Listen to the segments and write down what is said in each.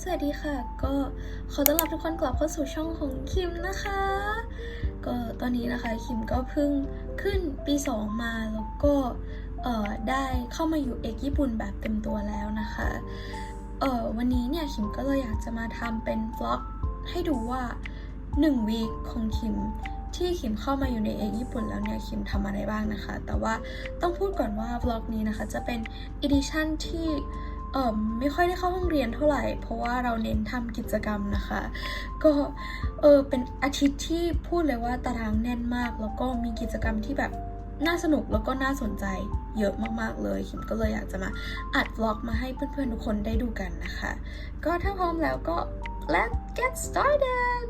สวัสดีค่ะ ก็ขอต้อนรับทุกคนกลับเข้าสู่ช่องของคิมนะคะ ก็ตอนนี้นะคะคิมก็เพิ่งขึ้นปี 2 มาแล้วก็เอ่อได้เข้ามาอยู่เอกญี่ปุ่นแบบเต็มตัวแล้วนะคะเอ่อวันนี้เนี่ยคิมก็เลยอยากจะมาทำเป็นวล็อกให้ดูว่า1วีคของคิมที่คิมเข้ามาอยู่ในเอกญี่ปุ่นแล้วเนี่ยคิมทำอะไรบ้างนะคะ แต่ว่าต้องพูดก่อนว่าวล็อกนี้นะคะจะเป็นอีดิชั่นที่ เออไม่ค่อยได้เข้าห้องเรียนเท่าไหร่ เพราะว่าเราเน้นทำกิจกรรมนะคะ ก็เออเป็นอาทิตย์ที่พูดเลยว่าตารางแน่นมาก แล้วก็มีกิจกรรมที่แบบน่าสนุกแล้วก็น่าสนใจเยอะมาก ๆ เลยคิมก็เลยอยากจะมาอัดวล็อกมาให้เพื่อน ๆ ทุกคนได้ดูกันนะคะ ก็ถ้าพร้อมแล้วก็ let's get started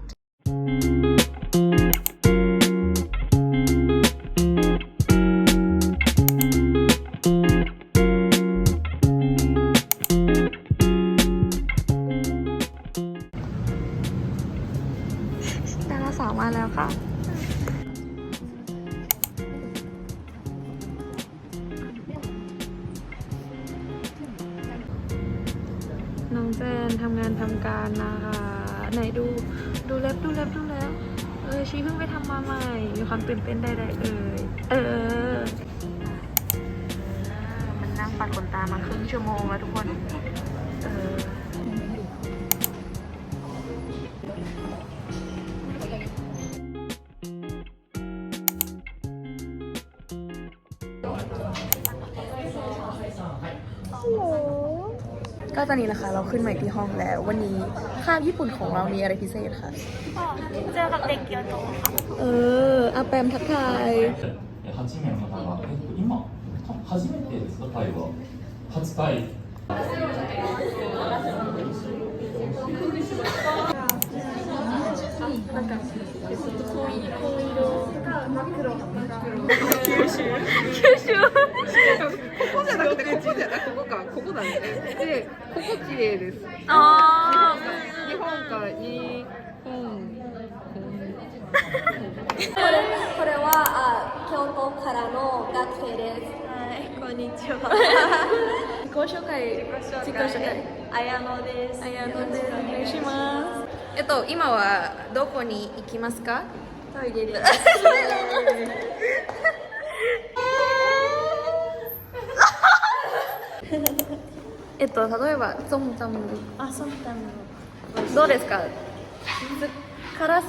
แจนทำงานทำการนะคะ ไหนดูดูเล็บดูเล็บดูแล้วเออชีเพิ่งไปทำมาใหม่ มีความตื่นเต้นใดๆเอ่ยเออ มันนั่งปัดขนตามาครึ่งชั่วโมงแล้วทุกคน ก็ตอนนี้นะคะ เราขึ้นใหม่ที่ห้องแล้ว วันนี้คาบญี่ปุ่นของเรามีอะไรพิเศษคะ เจอกับเด็กเกียวโตค่ะ เอออาแปมทักทาย 8名の方が、えっと、今、多分初めてですか、タイは。初タイ。 ここじ だね。でここ綺麗です。อ๋อ日本から日本。これはあ京都からの学生です。こんにちは。自己紹介。自己紹介。綾野です。あやのです。お願いします。えっと今はどこに行きますか？トイレです。えっと例えばソムタムあ、ソムタム。どうですか？辛す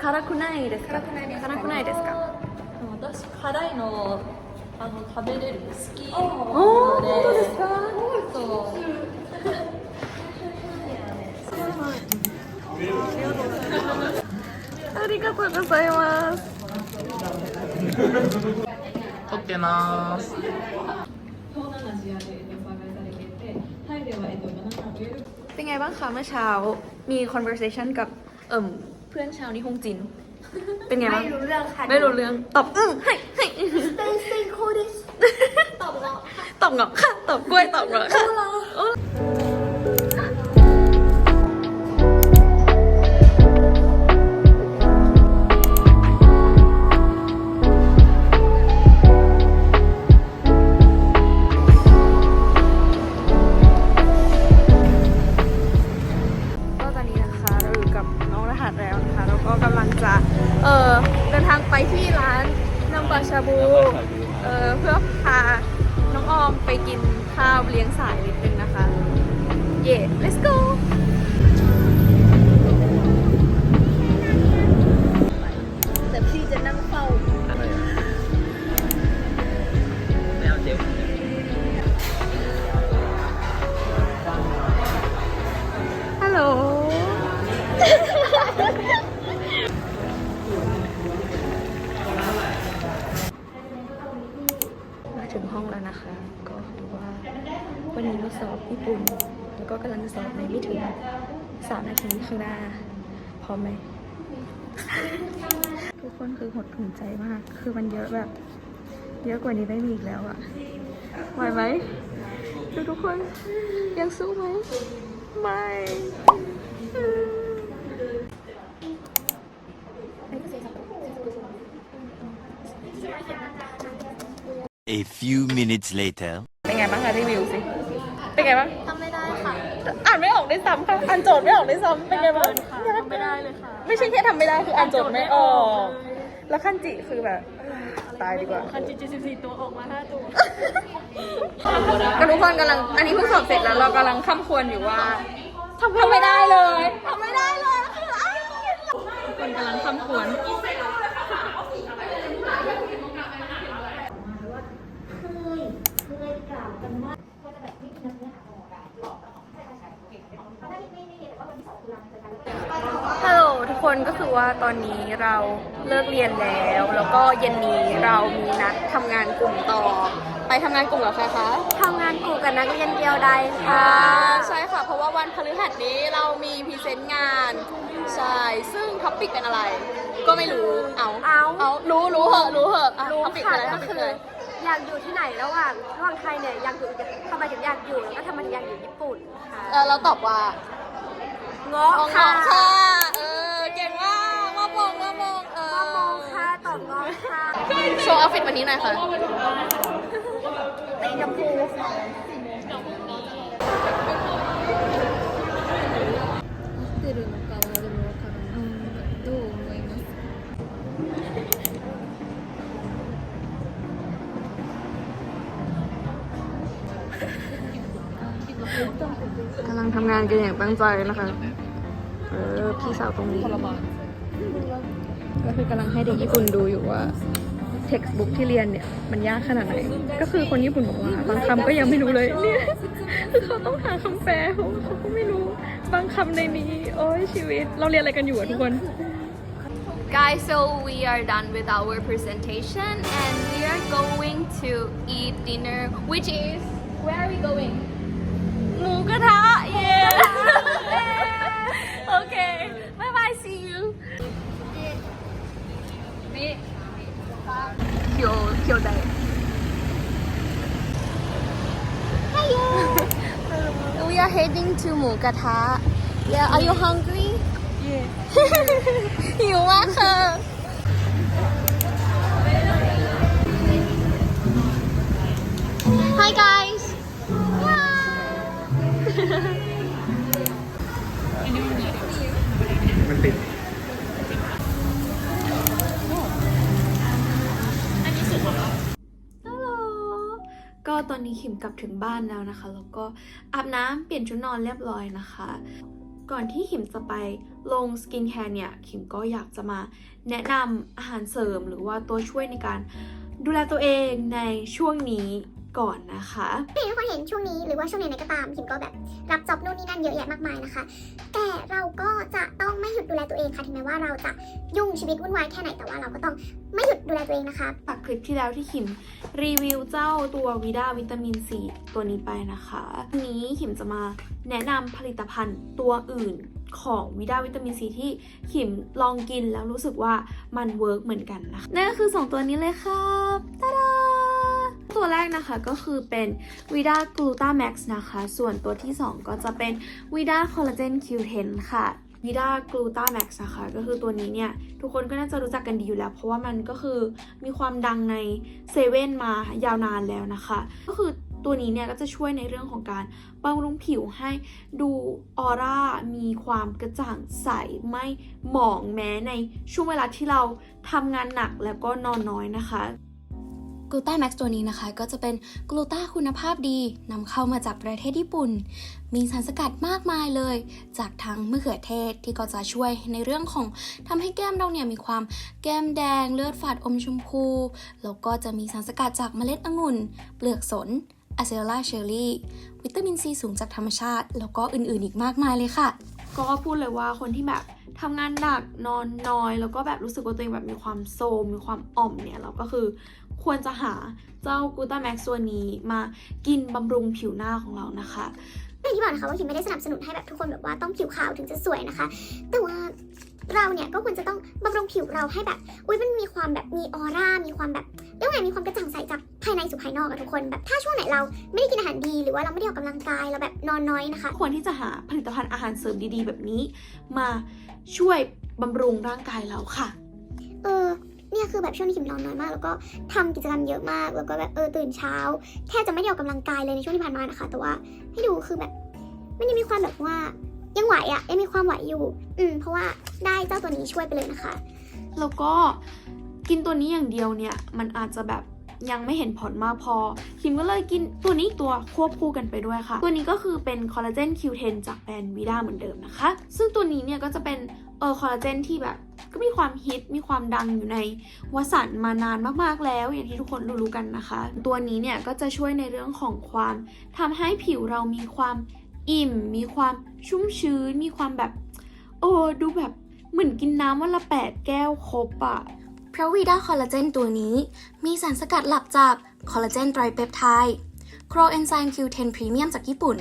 辛くないですか？辛くないですか？私辛いのあの食べれる好きおなので。本当ですか？そう。ありがとうございます 撮ってます。 เป็นไงบ้างคะเมื่อเช้ามี conversation กับเอิ่มเพื่อนชาวนิฮงจิน เป็นไงบ้าง ไม่รู้เรื่องค่ะไม่รู้เรื่อง ตอบอื้อให้ให้เป็นซิงโคดิสตอบแล้วตอบเหงาค่ะ ตอบกล้วย ตอบเหงาค่ะโอ้ก็ต แบบเยอะกว่านี้ไม่มีอีกแล้วอะไหวไหมดูทุกคนยังสู้ไหมไม่ A few minutes later. เป็นไงบ้างคะรีวิวสิ เป็นไงบ้างทำไม่ได้ค่ะ อ่านไม่ออกด้วยซ้ำค่ะ อ่านโจทย์ไม่ออกด้วยซ้ำเป็นไงบ้างยากไม่ได้เลยค่ะ ไม่ใช่แค่ทำไม่ได้คืออ่านโจทย์ไม่ออก แล้วขั้นจิคือแบบ ตายดีกว่า คันจิ74ตัวออกมา5ตัว ก็ทุกคนกำลัง อันนี้เพิ่งสอบเสร็จแล้วเรากำลังค้ำควรอยู่ว่าทำไม่ได้เลยทำไม่ได้เลยคืออ้าวทุกคนกำลังค้ำควร ฮัลโหลทุก คนก็คือว่าตอนนี้เราเลิกเรียนแล้ว แล้วก็เย็นนี้เรามีนัดทำงานกลุ่มต่อ ไปทำงานกลุ่มกับใครคะทำงานกลุ่มกับนักเรียนเดียวใดอ่าค่ะ ใช่ค่ะ เพราะว่าวันพฤหัสนี้เรามีพรีเซนต์งานใช่ซึ่งท็อปปิกเป็นอะไร ก็ไม่รู้เอาเอาเอารู้รู้เหอะรู้เหอะรู้ท็อปปิกค่ะอะไรท็ก็อปปิกคืออะไรอยากอยู่ที่ไหนระหว่างระหว่างไทยเนี่ยอยากอยู่ทำไมถึงอยากอยู่แล้วก็ทำไมถึงอยากอยู่ญี่ปุ่นค่ะเออเราตอบว่าเงาะมองค่ะ ค่ะ โชว์เอาฟิตวันนี้หน่อยค่ะตีชมพูค่ะกำลังทำงานกันอย่างตั้งใจนะคะ เออ พี่สาวตรงนี้ก็คือกำลังให้เด็กญี่ปุ่นดูอยู่ว่า textbook ที่เรียนเนี่ยมันยากขนาดไหน ก็คือคนญี่ปุ่นบอกว่าบางคำก็ยังไม่รู้เลยเนี่ยคือเขาต้องหาคำแปลเพราะว่าเขาก็ไม่รู้บางคำในนี้ โอ้ยชีวิต เราเรียนอะไรกันอยู่อะทุกคน Guys, so we are done with our presentation and we are going to eat dinner, which is where are we going? หมูกระทะ เขียวเขียวใด Hello. we are heading to หมูกระทะ Yeah. Are you hungry? หิวมากค่ะ Hi guys มันติด ตอนนี้ขิมกลับถึงบ้านแล้วนะคะ แล้วก็อาบน้ำเปลี่ยนชุดนอนเรียบร้อยนะคะ ก่อนที่ขิมจะไปลงสกินแคร์เนี่ย ขิมก็อยากจะมาแนะนำอาหารเสริมหรือว่าตัวช่วยในการดูแลตัวเองในช่วงนี้ ก่อนนะคะถ้าทุกคนเห็นช่วงนี้หรือว่าช่วงไหนๆก็ตามคิมก็แบบรับจ็อบนู่นนี่นั่นเยอะแยะมากมายนะคะ แต่เราก็จะต้องไม่หยุดดูแลตัวเองค่ะถึงแม้ว่าเราจะยุ่งชีวิตวุ่นวายแค่ไหนแต่ว่าเราก็ต้องไม่หยุดดูแลตัวเองนะคะจากคลิปที่แล้วที่ขิมรีวิวเจ้าตัววิดาวิตามินซีตัวนี้ไปนะคะวันนี้ขิมจะมาแนะนำผลิตภัณฑ์ตัวอื่นของวิดาวิตามินซีที่ขิมลองกินแล้วรู้สึกว่ามันเวิร์กเหมือนกันนะคะนั่นก็คือ 2 ตัวนี้เลยครับตาดา ตัวแรกนะคะก็คือเป็นวิดากลูตาแม็กซ์นะคะ ส่วนตัวที่ 2 ก็จะเป็นวิดาคอลลาเจนคิวเทนค่ะวิดากลูตาแม็กซ์นะคะก็คือตัวนี้เนี่ย ทุกคนก็น่าจะรู้จักกันดีอยู่แล้ว เพราะว่ามันก็คือมีความดังในเซเว่นมายาวนานแล้วนะคะ ก็คือตัวนี้เนี่ย ก็จะช่วยในเรื่องของการบำรุงผิวให้ดูออร่า มีความกระจ่างใส ไม่หมองแม้ในช่วงเวลาที่เราทำงานหนักแล้วก็นอนน้อยนะคะ กลูต้าแม็กซ์ตัวนี้นะคะ ก็จะเป็นกลูต้าคุณภาพดีนำเข้ามาจากประเทศญี่ปุ่น มีสารสกัดมากมายเลย จากทั้งมะเขือเทศที่ก็จะช่วยในเรื่องของทำให้แก้มเราเนี่ยมีความแก้มแดง เลือดฝาดอมชมพู แล้วก็จะมีสารสกัดจากเมล็ดองุ่น เปลือกสนอะเซลลาเชอร์รี่ วิตามินซีสูงจากธรรมชาติ แล้วก็อื่นๆอีกมากมายเลยค่ะ ก็พูดเลยว่าคนที่แบบทำงานหนักนอนน้อย แล้วก็แบบรู้สึกว่าตัวเองแบบมีความโซมมีความอ่อมเนี่ยเราก็คือ ควรจะหาเจ้ากูตาแม็กซ์ตัวนี้มากินบำรุงผิวหน้าของเรานะคะอย่างที่บอกนะคะว่าคิมไม่ได้สนับสนุนให้แบบทุกคนแบบว่าต้องผิวขาวถึงจะสวยนะคะ แต่ว่าเราเนี่ยก็ควรจะต้องบำรุงผิวเราให้แบบ อุ้ยมันมีความแบบมีออร่า มีความแบบเรียกว่าไงมีความกระจ่างใสจากภายในสู่ภายนอกอะทุกคนแบบถ้าช่วงไหนเราไม่ได้กินอาหารดีหรือว่าเราไม่ได้ออกกำลังกายเราแบบนอนน้อยนะคะ ควรที่จะหาผลิตภัณฑ์อาหารเสริมดีๆ แบบนี้ มาช่วยบำรุงร่างกายเราค่ะเออเนี่ย คือแบบช่วงนี้คิมนอนน้อยมาก แล้วก็ทำกิจกรรมเยอะมาก แล้วก็แบบเออตื่นเช้าแทบจะไม่ได้ออกกำลังกายเลยในช่วงที่ผ่านมานะคะ แต่ว่าให้ดูคือแบบมันยังมีความแบบว่ายังไหวอะยังมีความไหวอยู่ อืมเพราะว่าได้เจ้าตัวนี้ช่วยไปเลยนะคะ แล้วก็กินตัวนี้อย่างเดียวเนี่ยมันอาจจะแบบยังไม่เห็นผลมากพอ คิมก็เลยกินตัวนี้ตัวควบคู่กันไปด้วยค่ะ ตัวนี้ก็คือเป็นคอลลาเจน Q10 จากแบรนด์วีด้าเหมือนเดิมนะคะ ซึ่งตัวนี้เนี่ยก็จะเป็น เออคอลลาเจนที่แบบก็มีความฮิตมีความดังอยู่ในวสันมานานมากๆแล้ว อย่างที่ทุกคนรู้ๆกันนะคะ ตัวนี้เนี่ยก็จะช่วยในเรื่องของความทำให้ผิวเรามีความอิ่ม มีความชุ่มชื้น มีความแบบโอ้ดูแบบเหมือนกินน้ำวันละแปดแก้วครบอะเพราะวีด้าคอลลาเจนตัวนี้ มีสารสกัดหลักจากคอลลาเจนไตรเปปไทด์โครเอนไซม์ Q10 พรีเมียมจากญี่ปุ่น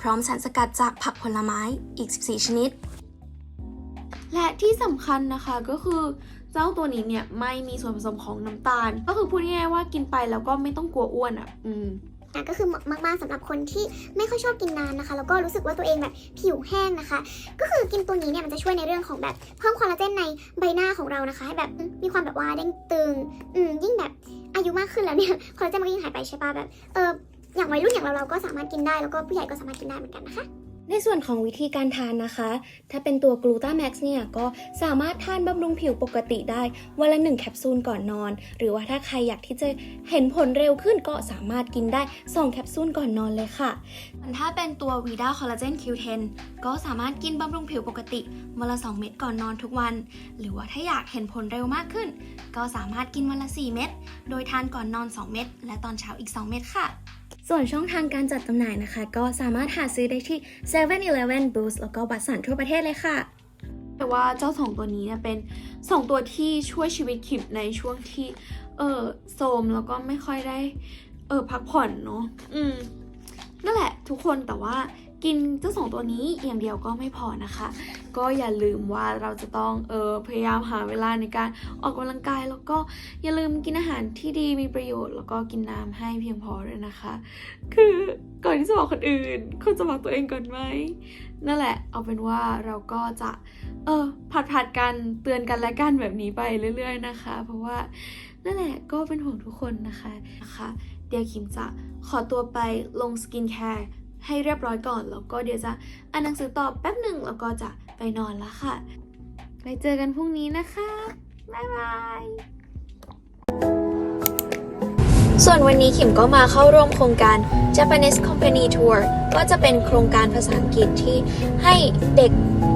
พร้อมสารสกัดจากผักผลไม้อีก 14 ชนิด และที่สำคัญนะคะก็คือเจ้าตัวนี้เนี่ยไม่มีส่วนผสมของน้ำตาล ก็คือพูดง่ายๆว่ากินไปแล้วก็ไม่ต้องกลัวอ้วนอะ่ะ อืมอะก็คือเหมาะมากๆสำหรับคนที่ไม่ค่อยชอบกินน้ำนะคะ แล้วก็รู้สึกว่าตัวเองแบบผิวแห้งนะคะ ก็คือกินตัวนี้เนี่ยมันจะช่วยในเรื่องของแบบเพิ่มคอลลาเจนในใบหน้าของเรานะคะ ให้แบบมมีความแบบว่าเด้งตึง อืมยิ่งแบบอายุมากขึ้นแล้วเนี่ยคอลลาเจนมันก็ยิ่งหายไปใช่ปะแบบเอออย่างวัยรุ่นอย่างเราเราก็สามารถกินได้แล้วก็ผู้ใหญ่ก็สามารถกินได้เหมือนกันนะคะ ในส่วนของวิธีการทานนะคะ ถ้าเป็นตัวกลูตาแม็กซ์เนี่ยก็สามารถทานบำรุงผิวปกติได้วันละหนึ่งแคปซูลก่อนนอน หรือว่าถ้าใครอยากที่จะเห็นผลเร็วขึ้นก็สามารถกินได้ 2 แคปซูลก่อนนอนเลยค่ะถ้าเป็นตัว Vida Collagen Q10 ก็สามารถกินบำรุงผิวปกติวันละ 2 เม็ดก่อนนอนทุกวัน หรือว่าถ้าอยากเห็นผลเร็วมากขึ้น ก็สามารถกินวันละ 4 เม็ดโดยทานก่อนนอน 2 เม็ดและตอนเช้าอีก 2 เม็ดค่ะ ส่วนช่องทางการจัดจำหน่ายนะคะ ก็สามารถหาซื้อได้ที่7 e เ e ่ e อ Boost แล้วก็วัดสันทั่วประเทศเลยค่ะ แต่ว่าเจ้าสองตัวนี้เนี่ยเป็นสองตัวที่ช่วยชีวิตขิมในช่วงที่ เออโทมแล้วก็ไม่ค่อยได้ เออพักผ่อนเนาะอืมนั่นแหละทุกคนแต่ว่า กินเจ้าสองตัวนี้อย่างเดียวก็ไม่พอนะคะ ก็อย่าลืมว่าเราจะต้องเออพยายามหาเวลาในการออกกำลังกาย แล้วก็อย่าลืมกินอาหารที่ดีมีประโยชน์ แล้วก็กินน้ำให้เพียงพอด้วยนะคะ คือก่อนที่จะบอกคนอื่นควรจะบอกตัวเองก่อนไหมนั่นแหละ เอาเป็นว่าเราก็จะเออผัดผัดๆกันเตือนกันและกันแบบนี้ไปเรื่อย ๆนะคะ เพราะว่านั่นแหละก็เป็นห่วงทุกคนนะคะนะคะ เดี๋ยวคิมจะขอตัวไปลงสกินแคร์ ให้เรียบร้อยก่อน แล้วก็เดี๋ยวจะอ่านหนังสือต่อแป๊บหนึ่งแล้วก็จะไปนอนล้วค่ะ ไปเจอกันพรุ่งนี้นะคะ บ๊ายบายส่วนวันนี้ขิมก็มาเข้าร่วมโครงการ Japanese Company Tour ก็จะเป็นโครงการภาษาอังกฤษที่ให้เด็ก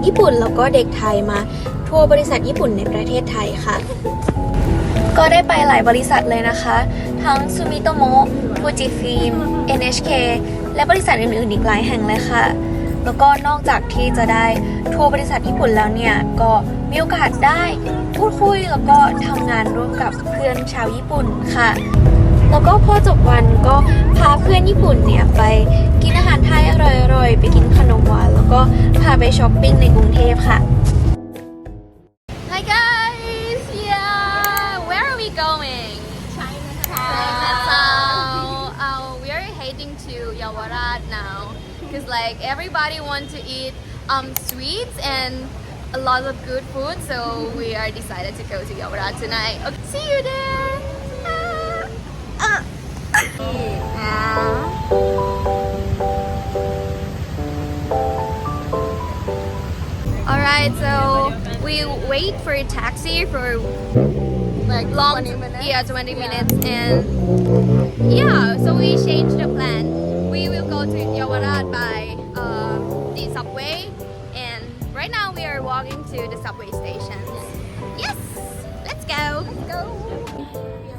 ญี่ปุ่นแล้วก็เด็กไทยมาทัวร์บริษัทญี่ปุ่นในประเทศไทยค่ะ ก็ได้ไปหลายบริษัทเลยนะคะ ทั้ง Sumitomo Fujifilm NHK และบริษัทอื่นๆอีกหลายแห่งเลยค่ะ แล้วก็นอกจากที่จะได้ทัวร์บริษัทญี่ปุ่นแล้วเนี่ย ก็มีโอกาสได้พูดคุยแล้วก็ทำงานร่วมกับเพื่อนชาวญี่ปุ่นค่ะ แล้วก็พอจบวันก็พาเพื่อนญี่ปุ่นเนี่ยไปกินอาหารไทยอร่อยๆ ไปกินขนมหวานแล้วก็พาไปช้อปปิ้งในกรุงเทพค่ะ Hi guys! Yeah! Where are we going? Chinatown. Like everybody wants to eat um, sweets and a lot of good food. So we are decided to go to Yawarat tonight. Okay, see you there! Ah. Alright, so we wait for a taxi for like long 20 minutes. Yeah, 20 minutes and yeah, so we changed the plan. We will go to Yawarat by uh, subway and right now we are walking to the subway station. Yes, let's go. Let's go.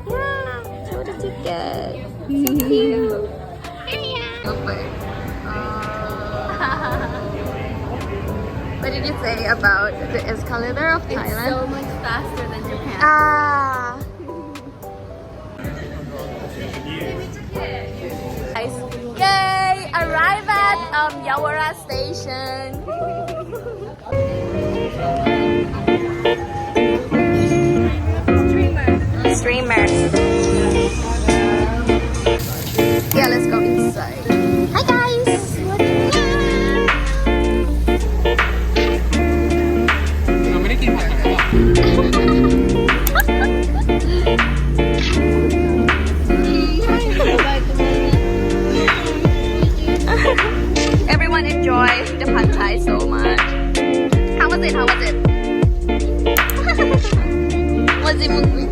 Yeah, show the ticket. So cute. What did you say about the escalator of Thailand? It's so much faster than Japan. Ah. Um, Yawara station. Streamer. Streamer. Ramazan'ın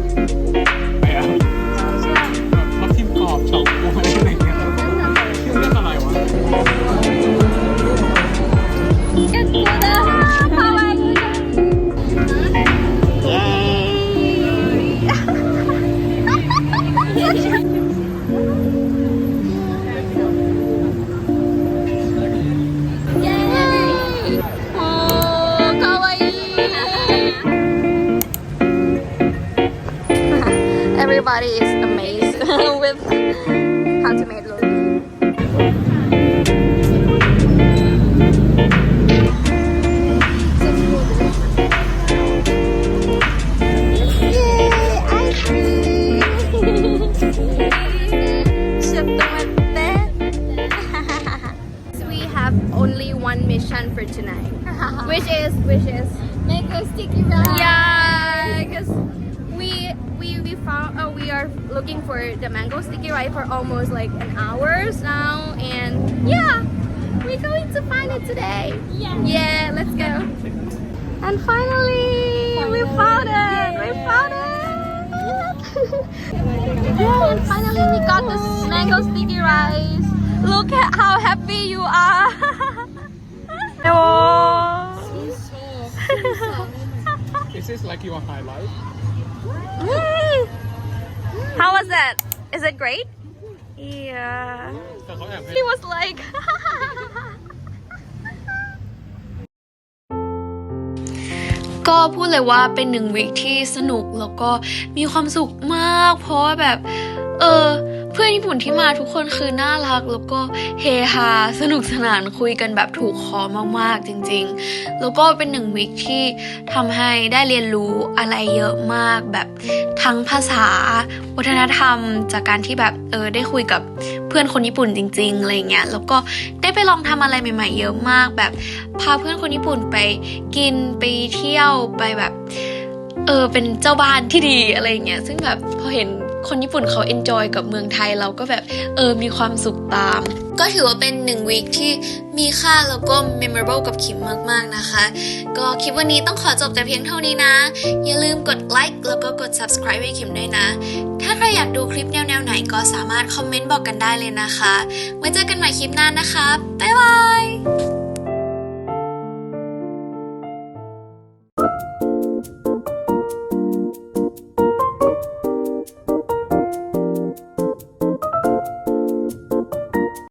is amazed with how to make only one mission for tonight, which is which is make a sticky rice. Yeah. We are looking for the mango sticky rice for almost like an hours now, and yeah, we're going to find it today. Yeah. Yeah, let's go. And finally, we found it. We found it. yeah, finally we got this mango sticky rice. Look at how happy you are. oh. Is this like your highlight? How was it? Is it great? Yeah. He was like ก็พูดเลยว่าเป็นหนึ่งวีคที่สนุกแล้วก็มีความสุขมาก เพราะว่าแบบ เออ พื่อนญี่ปุ่นที่มาทุกคนคือน่ารัก แล้วก็เฮฮาสนุกสนานคุยกันแบบถูกคอมากๆจริงๆ แล้วก็เป็นหนึ่งวีคที่ทำให้ได้เรียนรู้อะไรเยอะมากแบบทั้งภาษาวัฒนธรรม จากการที่แบบเออได้คุยกับเพื่อนคนญี่ปุ่นจริงๆอะไรเงี้ยแล้วก็ได้ไปลองทำอะไรใหม่ๆ เยอะมากแบบพาเพื่อนคนญี่ปุ่นไปกินไปเที่ยวไปแบบเออเป็นเจ้าบ้านที่ดีอะไรเงี้ยซึ่งแบบพอเห็น คนญี่ปุ่นเขาเอนจอยกับเมืองไทยเราก็แบบเออมีความสุขตาม ก็ถือว่าเป็นหนึ่งวีคที่มีค่าแล้วก็ memorable กับคิมมาก ๆ นะคะ ก็คลิปวันนี้ต้องขอจบแต่เพียงเท่านี้นะ อย่าลืมกดไลค์แล้วก็กด subscribe ให้คิมด้วยนะ ถ้าใครอยากดูคลิปแนว ๆ ไหนก็สามารถคอมเมนต์บอกกันได้เลยนะคะ ไว้เจอกันใหม่คลิปหน้านะคะ บ๊ายบาย